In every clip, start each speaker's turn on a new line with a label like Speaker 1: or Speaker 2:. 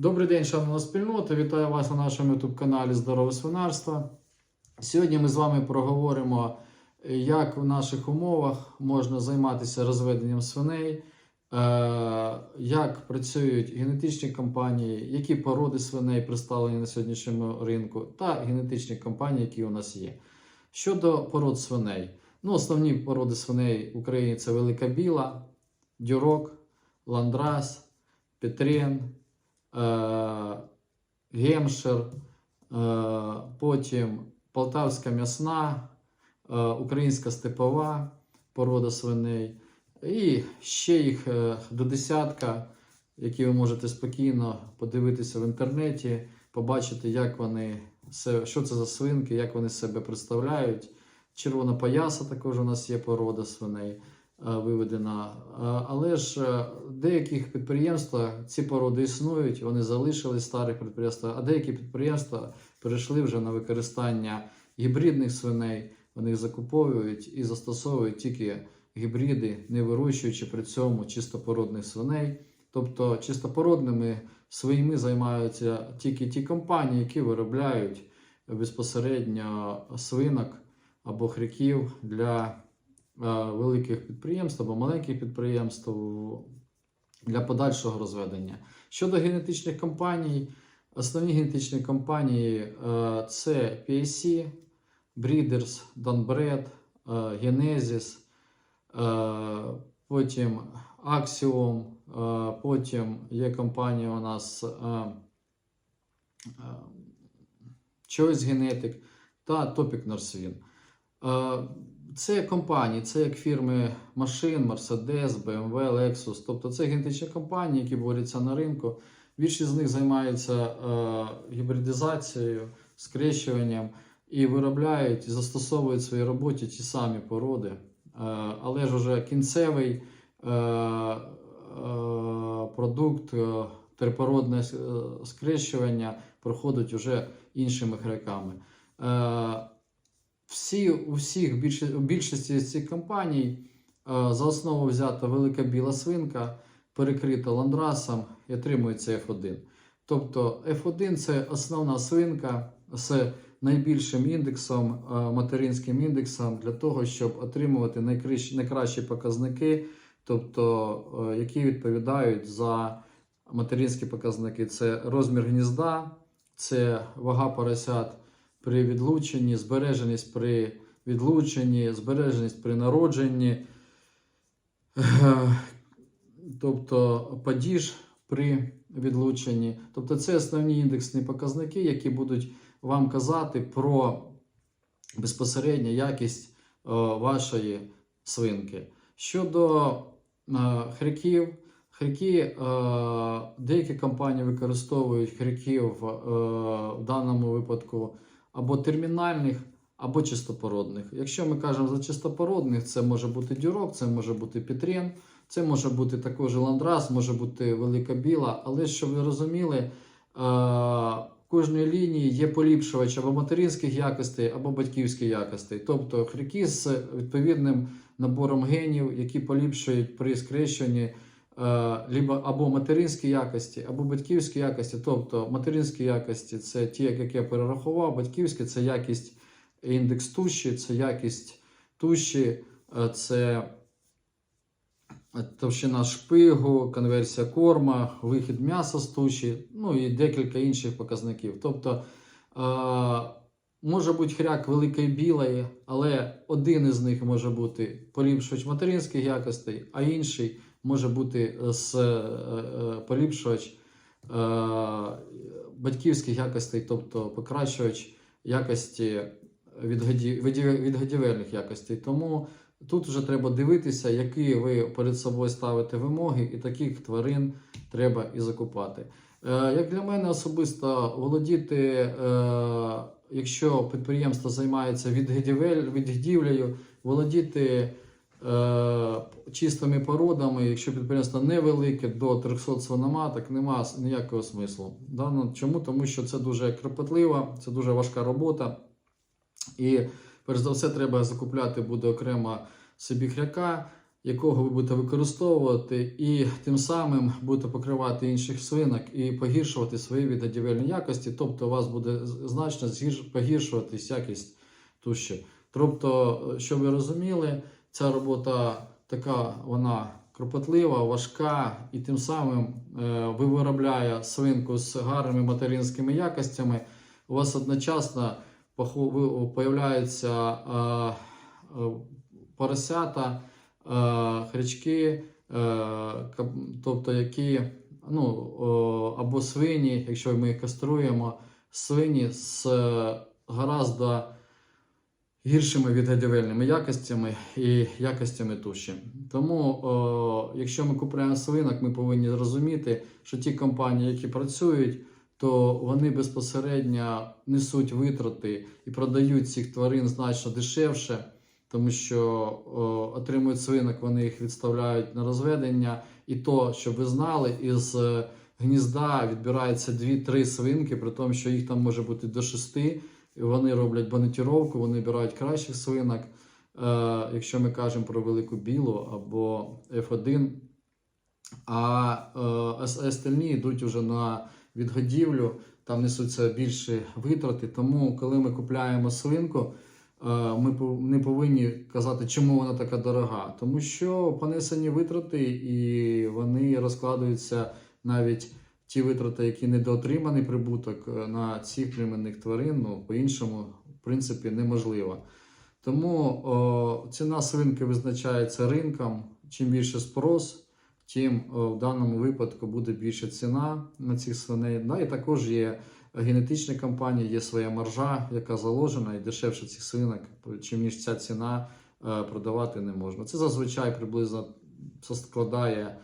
Speaker 1: Добрий день, шановна спільнота. Вітаю вас на нашому youtube каналі Здорове свинарство. Сьогодні ми з вами проговоримо, як в наших умовах можна займатися розведенням свиней, е, як працюють генетичні компанії, які породи свиней представлені на сьогоднішньому ринку, та генетичні компанії, які у нас є. Щодо пород свиней, ну, основні породи свиней в Україні це велика біла, дюрок, ландрас, петрен. Е, Гемшир, е, потім Полтавська м'ясна, е, Українська степова порода свиней. І ще їх до десятка, які ви можете спокійно подивитися в інтернеті, побачити, як вони, що це за свинки, як вони себе представляють. Червона пояса також у нас є порода свиней виведена. Е, Але ж е, в деяких підприємствах ці породи існують, вони залишились старих підприємствах, а деякі підприємства перейшли вже на використання гібридних свиней. Вони їх закуповують і застосовують тільки гібриди, не вирощуючи при цьому чистопородних свиней. Тобто чистопородними своїми займаються тільки ті компанії, які виробляють безпосередньо свинок або хряків для е, великих підприємств або маленьких підприємств для подальшого розведення. Щодо генетичних компаній, основні генетичні компанії е, це PSC, Breeders, Dunbred, е, Genesis, е, потім Axiom, е, потім є компанія у нас е, е, Choice Genetic та Topic Norswin. Це компанії, це як фірми машин, Mercedes, BMW, Lexus. Тобто це генетичні компанії, які борються на ринку. Більшість з них займаються е, гібридизацією, скрещуванням і виробляють і застосовують в своїй роботі ті самі породи. Е, але ж уже кінцевий е, е, продукт, е, трипородне е, скрещування проходить уже іншими хряками. Е, всі, у всіх більш, у більшості цих компаній е, за основу взята велика біла свинка, перекрита ландрасом і отримується F1. Тобто F1 це основна свинка з найбільшим індексом, е, материнським індексом для того, щоб отримувати найкращі, найкращі показники, тобто, е, які відповідають за материнські показники. Це розмір гнізда, це вага поросят при відлученні, збереженість при відлученні, збереженість при народженні, тобто падіж при відлученні. Тобто це основні індексні показники, які будуть вам казати про безпосередню якість е, вашої свинки. Щодо е, хряків, хряки, е, деякі компанії використовують хряків в даному випадку або термінальних, або чистопородних. Якщо ми кажемо за чистопородних, це може бути дюрок, це може бути петрен, це може бути також ландрас, може бути велика біла. Але щоб ви розуміли, е, в кожній лінії є поліпшувач або материнських якостей, або батьківських якостей. Тобто хряки з відповідним набором генів, які поліпшують при скрещенні або материнські якості, або батьківські якості. Тобто материнські якості це ті, як я перерахував, батьківські це якість індекс туші, це якість туші, е, це товщина шпигу, конверсія корма, вихід м'яса з туші, ну і декілька інших показників. Тобто е, може бути хряк великої білої, але один із них може бути поліпшувач материнських якостей, а інший може бути з е, е, поліпшувач е, батьківських якостей, тобто покращувач якості відгодівельних якостей. Тому тут вже треба дивитися, які ви перед собою ставите вимоги, і таких тварин треба і закупати. Е, Як для мене особисто володіти, е, якщо підприємство займається відгодівлею, володіти е, чистими породами, якщо підприємство невелике до 300 свиноматок, нема ніякого смислу. Ну, Чому? Тому що це дуже кропотливо, це дуже важка робота. І перш за все, треба закупляти буде окремо собі хряка. якого ви будете використовувати, і тим самим будете покривати інших свинок і погіршувати свої відгодівельні якості, тобто у вас буде значно погіршуватись якість туші. Тобто, щоб ви розуміли, ця робота така вона кропотлива, важка, і тим самим е, ви виробляє свинку з гарними материнськими якостями. У вас одночасно появляються е, е, поросята, е, хрячки, е, тобто які ну, або свині, якщо ми їх каструємо, свині з е, гораздо гіршими відгодівельними якостями і якостями туші. Тому, о, якщо ми купуємо свинок, ми повинні розуміти, що ті компанії, які працюють, то вони безпосередньо несуть витрати і продають цих тварин значно дешевше, тому що о, отримують свинок, вони їх відставляють на розведення. І то, щоб ви знали, із е, гнізда відбирається 2-3 свинки, при тому, що їх там може бути до 6. Вони роблять банетіровку, вони обирають кращих свинок. Е, якщо ми кажемо про велику білу або F1, а е, остальні йдуть вже на відгодівлю, там несуться більші витрати. Тому, коли ми купляємо свинку, е, ми не повинні казати, чому вона така дорога. Тому що понесені витрати і вони розкладаються навіть ті витрати, які недоотриманий прибуток е, на цих племенних тварин, ну, по-іншому, в принципі, неможливо. Тому о, ціна свинки визначається ринком. Чим більше спрос, тим о, в даному випадку буде більша ціна на цих свиней. Да, і також є генетичні компанії, є своя маржа, яка заложена, і дешевше цих свинок, чим ніж ця ціна е, продавати не можна. Це зазвичай приблизно складає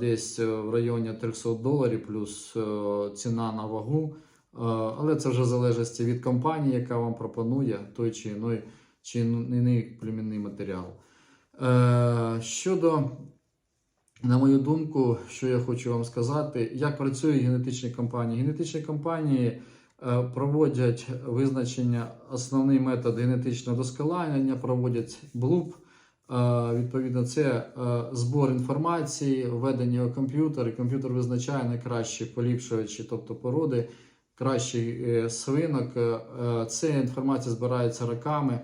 Speaker 1: десь е, в районі 300 доларів плюс е, ціна на вагу. Е, Але це вже залежить від компанії, яка вам пропонує той чи іной, чи племінний матеріал. Е, Щодо, на мою думку, що я хочу вам сказати, як працюють генетичні компанії. Генетичні компанії е, проводять визначення, основний метод генетичного досконалення, проводять блуп. Е, Відповідно, це е, збор інформації, введення у комп'ютер, і комп'ютер визначає найкращі поліпшувачі, тобто породи, кращий е, свинок. Ця інформація збирається роками,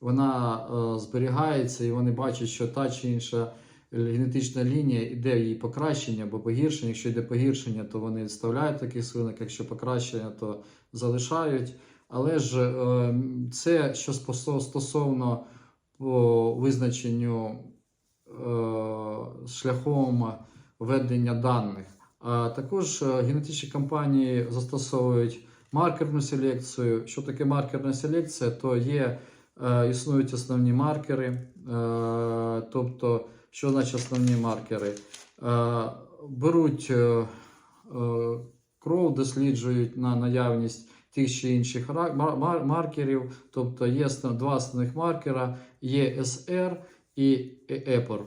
Speaker 1: вона зберігається, і вони бачать, що та чи інша генетична лінія іде її покращення або погіршення. Якщо йде погіршення, то вони відставляють таких свинок, якщо покращення, то залишають. Але ж це що стосовно визначенню е, шляхом ведення даних. А також е, генетичні компанії застосовують маркерну селекцію. Що таке маркерна селекція? То є е, існують основні маркери. Тобто, що значить основні маркери? Беруть кров, досліджують на наявність тих чи інших маркерів, тобто є два основних маркера, ЄСР і ЕПОР.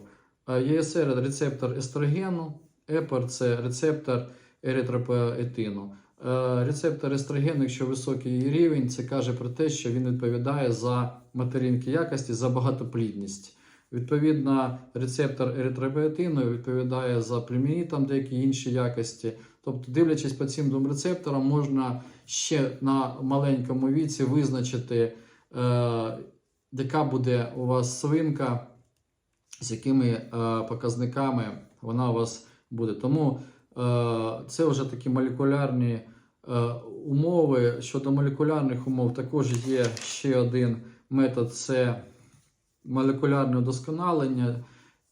Speaker 1: ЄСР це рецептор естрогену, ЕПОР це рецептор еритропоетину. Е, Рецептор естрогену, якщо високий рівень, це каже про те, що він відповідає за материнки якості, за багатоплідність. Відповідно, рецептор еритропоетину відповідає за племені, там деякі інші якості. Тобто, дивлячись по цим двом рецепторам, можна ще на маленькому віці визначити, е, яка буде у вас свинка, з якими е, показниками вона у вас буде. Тому е, це вже такі молекулярні умови. Щодо молекулярних умов, також є ще один метод це молекулярне удосконалення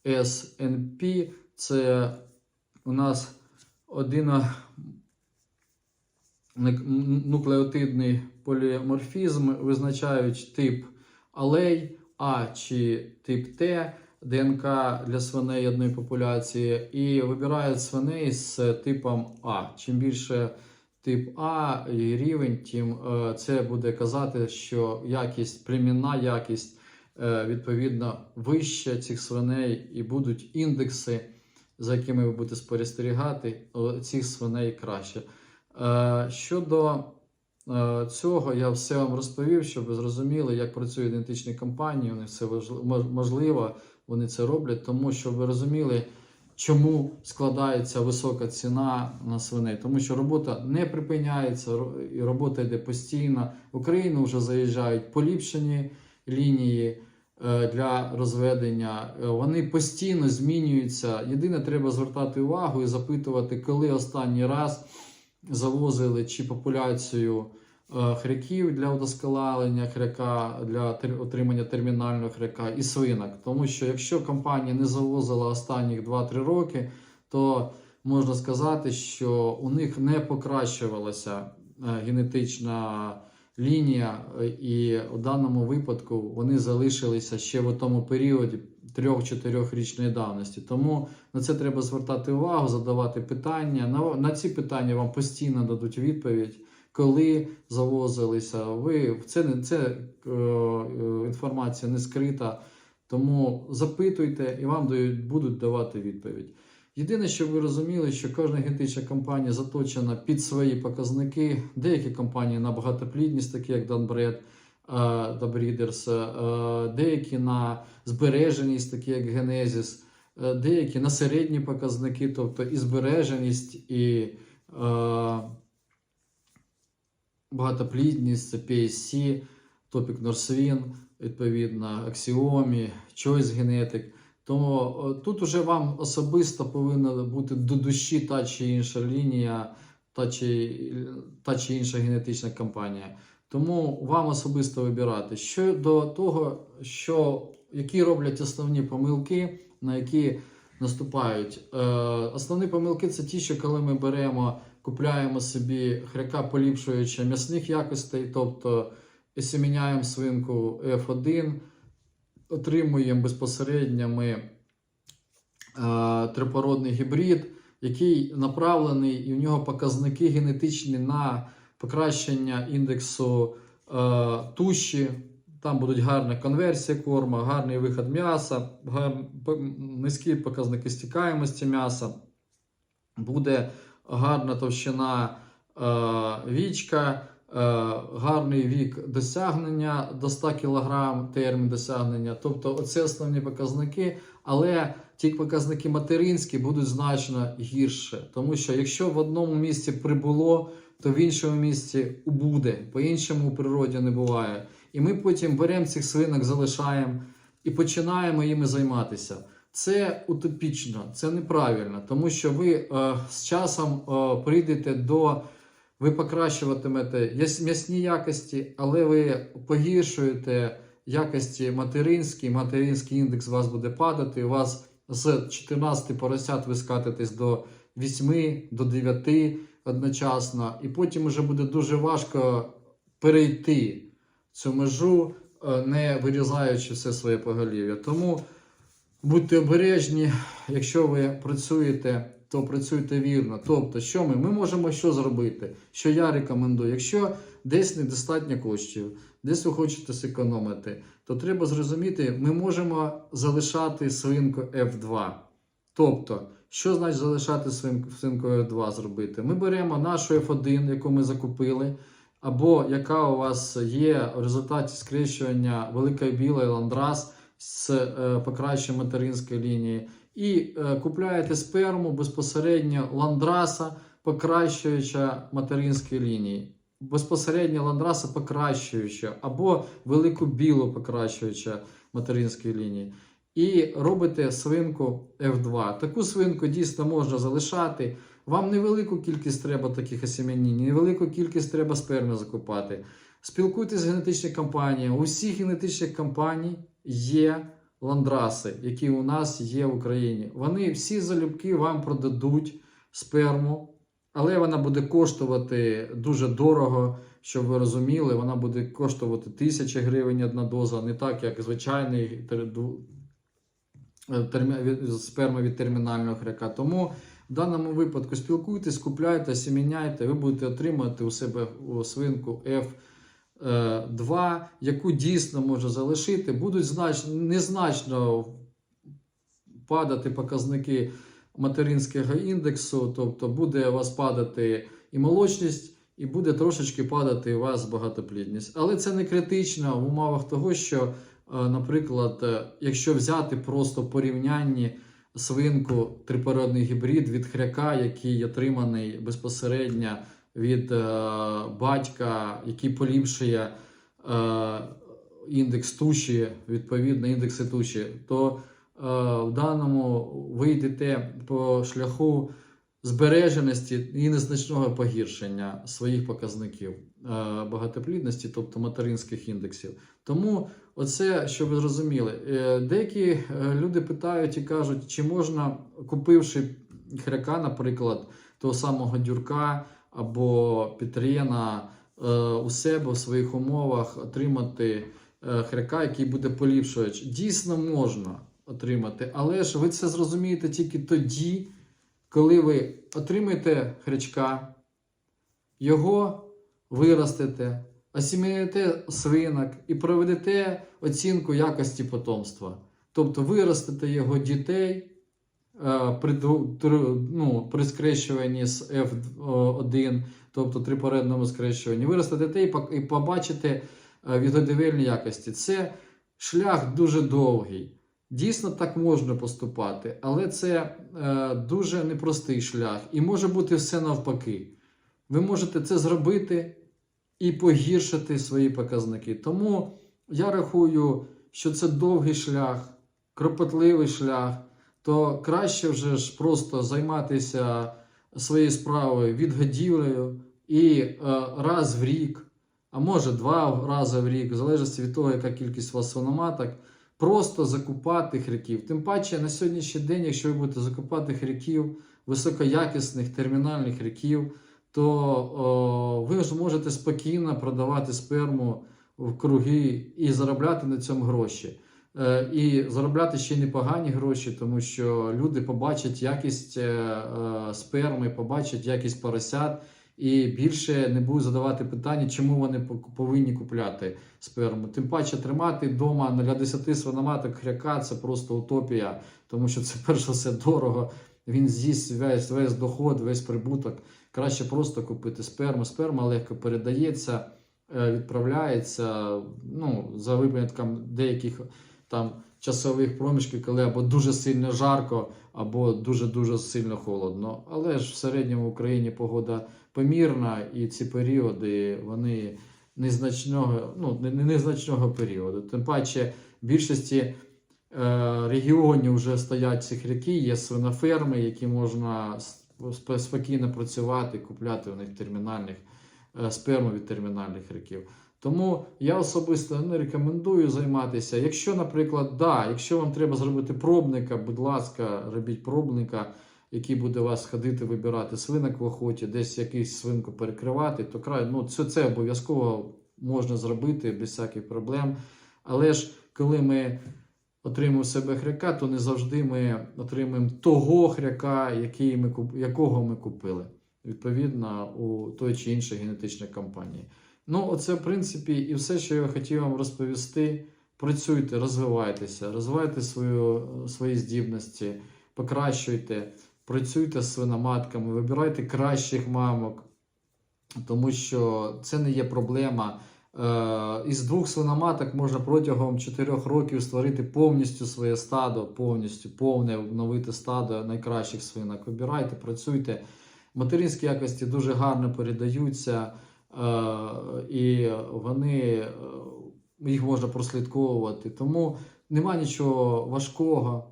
Speaker 1: SNP. Це у нас один нуклеотидний поліморфізм, визначають тип алей А чи тип Т ДНК для свиней одної популяції, і вибирають свиней з типом А. Чим більше тип А і рівень, тим е, це буде казати, що якість, племінна якість е, відповідно вища цих свиней, і будуть індекси, за якими ви будете спостерігати, цих свиней краще. Е, Щодо е, цього, я все вам розповів, щоб ви зрозуміли, як працюють ідентичні компанії. Них все можливо. вони це роблять, тому що ви розуміли, чому складається висока ціна на свиней. Тому що робота не припиняється, і робота йде постійно. В Україну вже заїжджають поліпшені лінії для розведення. Е, Вони постійно змінюються. Єдине, треба звертати увагу і запитувати, коли останній раз завозили чи популяцію е, хряків для удосконалення хряка, для отримання термінального хряка і свинок. Тому що якщо компанія не завозила останніх 2-3 роки, то можна сказати, що у них не покращувалася е, генетична лінія, е, і у даному випадку вони залишилися ще в тому періоді 3-4 річної давності. Тому на це треба звертати увагу, задавати питання. На, на ці питання вам постійно дадуть відповідь. Коли завозилися, ви це не це е, е, інформація не скрита, тому запитуйте і вам дають, будуть давати відповідь. Єдине, що ви розуміли, що кожна генетична компанія заточена під свої показники. Деякі компанії на багатоплідність, такі як та Breeders, е, деякі на збереженість, такі як Genesis, е, деякі на середні показники, тобто і збереженість, і е, багатоплідність, це PSC, Topic Norswin, відповідно, Axiom, Choice Genetic. Тому е, тут уже вам особисто повинна бути до душі та чи інша лінія, та чи, та чи інша генетична компанія. Тому вам особисто вибирати. Щодо того, що, які роблять основні помилки, на які наступають. Е, основні помилки це ті, що коли ми беремо, купляємо собі хряка, поліпшуючи м'ясних якостей, тобто осіміняємо свинку F1, отримуємо безпосередньо ми е, трипородний гібрид, який направлений, і в нього показники генетичні на покращення індексу е, туші. Там будуть гарна конверсія корма, гарний виход м'яса, гар... низькі показники стікаємості м'яса, буде гарна товщина е, вічка, гарний вік досягнення до 100 кг термін досягнення. Тобто, оце основні показники, але ті показники материнські будуть значно гірше. Тому що якщо в одному місці прибуло, то в іншому місці буде. По-іншому у природі не буває. І ми потім беремо цих свинок, залишаємо і починаємо їми займатися. Це утопічно, це неправильно, тому що ви е, з часом е, прийдете до, ви покращуватимете м'ясні якості, але ви погіршуєте якості материнські, материнський індекс у вас буде падати. У вас з 14 поросят ви скатитесь до 8, до 9 одночасно, і потім вже буде дуже важко перейти цю межу, е, не вирізаючи все своє поголів'я. Тому будьте обережні, якщо ви працюєте, то працюйте вірно. Тобто, що ми? Ми можемо що зробити? Що я рекомендую? Якщо десь недостатньо коштів, десь ви хочете зекономити, то треба зрозуміти, ми можемо залишати свинку F2. Тобто, що значить залишати свин- свинку F2 зробити? Ми беремо нашу F1, яку ми закупили, або яка у вас є в результаті скрещування великої білої ландрас з е, покращенням материнської лінії, і е, купляєте сперму безпосередньо ландраса, покращуюча материнської лінії. Безпосередньо ландраса покращуюча, або велику білу покращуюча материнської лінії. І робите свинку F2. Таку свинку дійсно можна залишати. Вам невелику кількість треба таких осім'янінь, невелику кількість треба сперми закупати. Спілкуйтесь з генетичною компанією. У всіх генетичних компаній є ландраси, які у нас є в Україні. Вони всі залюбки вам продадуть сперму, але вона буде коштувати дуже дорого, щоб ви розуміли. Вона буде коштувати тисячі гривень одна доза, не так, як звичайний сперма від термінального хряка. Тому в даному випадку спілкуйтесь, купляйте, сіміняйте, ви будете отримати у себе свинку F. 2, яку дійсно може залишити, будуть значно, незначно падати показники материнського індексу, тобто буде у вас падати і молочність, і буде трошечки падати у вас багатоплідність. Але це не критично в умовах того, що Е, Наприклад, е, якщо взяти просто порівнянні свинку трипородний гібрид від хряка, який отриманий безпосередньо від е, батька, який поліпшує е, індекс туші, відповідно індекси туші, то е, в даному ви йдете по шляху збереженості і незначного погіршення своїх показників багатоплідності, тобто материнських індексів. Тому оце, щоб ви зрозуміли, деякі люди питають і кажуть, чи можна, купивши хряка, наприклад, того самого дюрка або петрена е, у себе в своїх умовах отримати е, хряка, який буде поліпшувач. Дійсно можна отримати, але ж ви це зрозумієте тільки тоді, коли ви отримаєте хрячка, його виростете, осім'яєте свинок і проведете оцінку якості потомства. Тобто виростете його дітей при, ну, при скрещуванні з F1, тобто трипоредному скрещуванні, виростете те і побачите е, відгодівельні якості. Це шлях дуже довгий. Дійсно, так можна поступати, але це е, дуже непростий шлях, і може бути все навпаки. Ви можете це зробити і погіршити свої показники. Тому я рахую, що це довгий шлях, кропотливий шлях, то краще вже ж просто займатися своєю справою відгодівлею і е, раз в рік, а може два рази в рік, в залежності від того, яка кількість у вас свиноматок, просто закупати хряків. Тим паче на сьогоднішній день, якщо ви будете закупати хряків, високоякісних термінальних хряків, то о, ви ж можете спокійно продавати сперму в круги і заробляти на цьому гроші. Е, І заробляти ще непогані гроші, тому що люди побачать якість е, е, сперми, побачать якість поросят і більше не будуть задавати питання, чому вони повинні купляти сперму. Тим паче тримати вдома для 10 свиноматок хряка це просто утопія, тому що це перш за все дорого. Він з'їсть весь, весь доход, весь прибуток. Краще просто купити сперму. Сперма легко передається, відправляється. Ну, за винятком деяких там часових проміжків, коли або дуже сильно жарко, або дуже-дуже сильно холодно. Але ж в середньому Україні погода помірна, і ці періоди вони незначного, ну, не- не незначного періоду. Тим паче, в більшості е, регіонів вже стоять ці хряки, є свиноферми, які можна спокійно працювати, купляти у них термінальних е, сперму від термінальних хряків. Тому я особисто не рекомендую займатися. Якщо, наприклад, да, якщо вам треба зробити пробника, будь ласка, робіть пробника, який буде вас ходити, вибирати свинок в охоті, десь якийсь свинку перекривати, то край, ну, це, це обов'язково можна зробити без всяких проблем. Але ж коли ми отримуємо себе хряка, то не завжди ми отримуємо того хряка, який ми, якого ми купили, відповідно, у той чи іншій генетичній компанії. Ну, оце, в принципі, і все, що я хотів вам розповісти. Працюйте, розвивайтеся, розвивайте свою, свої здібності, покращуйте, працюйте з свиноматками, вибирайте кращих мамок, тому що це не є проблема. Е, Із двох свиноматок можна протягом 4 років створити повністю своє стадо, повністю повне обновити стадо найкращих свинок. Вибирайте, працюйте. Материнські якості дуже гарно передаються, і вони е, їх можна прослідковувати. Тому нема нічого важкого.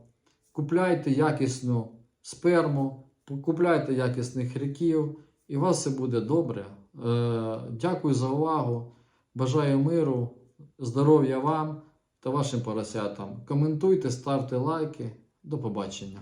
Speaker 1: Купляйте якісну сперму, купляйте якісних хряків, і у вас все буде добре. Е, Дякую за увагу. Бажаю миру, здоров'я вам та вашим поросятам. Коментуйте, ставте лайки. До побачення.